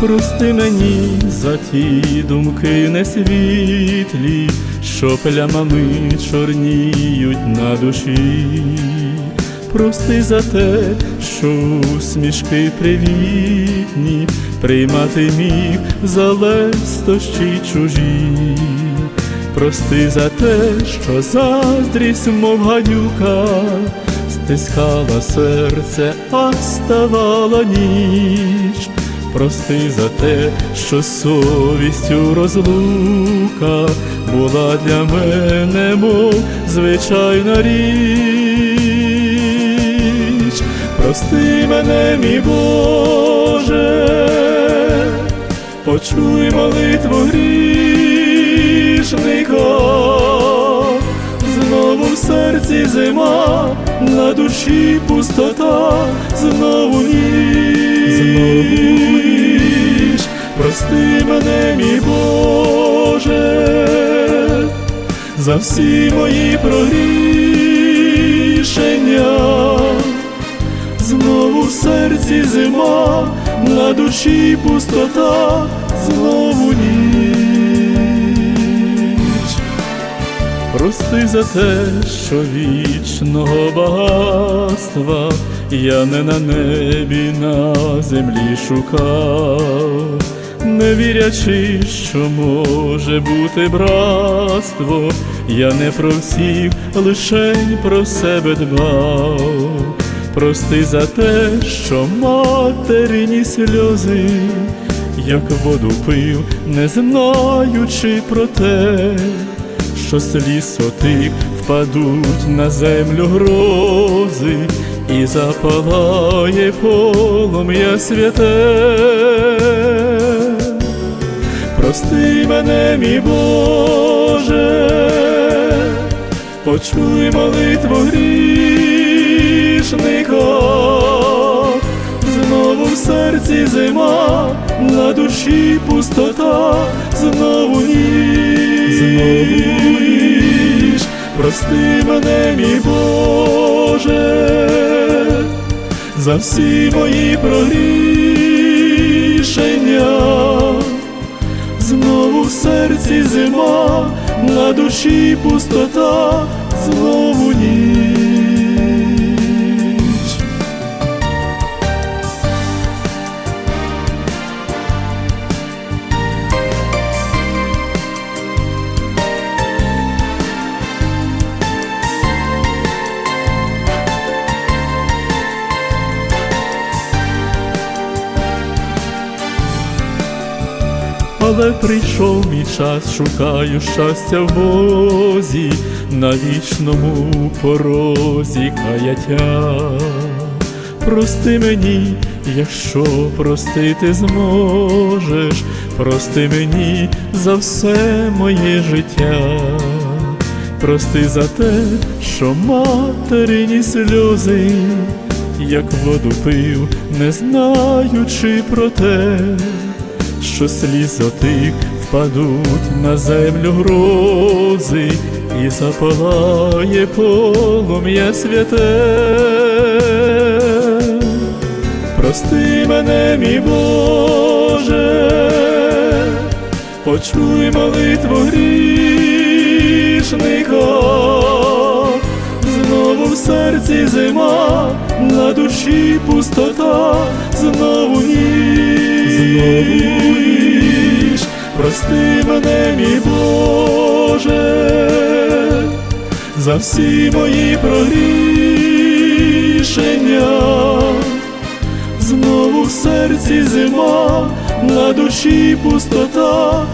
Прости мені за ті думки несвітлі, що плямами чорніють на душі. Прости за те, що усмішки привітні приймати міг за лестощі чужі. Прости за те, що заздрість, мов гадюка, стискала серце, а ставала ніч. Прости за те, що совістю розлука була для мене, мов звичайна річ. Прости мене, мій Боже, почуй молитву грішника, знову в серці зима, на душі пустота, знову ніч, прости мене, мій Боже, за всі мої прогрішення. Знову в серці зима, на душі пустота, знову ніч. Прости за те, що вічного багатства я не на небі, на землі шукав, не вірячи, що може бути братство, я не про всіх, лишень про себе дбав. Прости за те, що материні сльози, як воду пив, не знаючи про те, що сліз отик впадуть на землю грози, і запалає полум'я святе. Прости мене, мій Боже, почуй молитву грішника, знову в серці зима, на душі пустота, знову ніч, прости мене, мій Боже, за всі мої прогрішення. В серці зима, на душі пустота, знову ніч. Але прийшов мій час, шукаю щастя в Бозі, на вічному порозі каяття. Прости мені, якщо простити зможеш, прости мені за все моє життя. Прости за те, що материні сльози, як воду пив, не знаючи про те що слізотик впадуть на землю грози, і запалає полум'я святе. Прости мене, мій Боже, почуй молитву грішника, знову в серці зима, на душі пустота, знову ніч, знову прости мене, мій Боже, за всі мої прогрішення. Знову в серці зима, на душі пустота,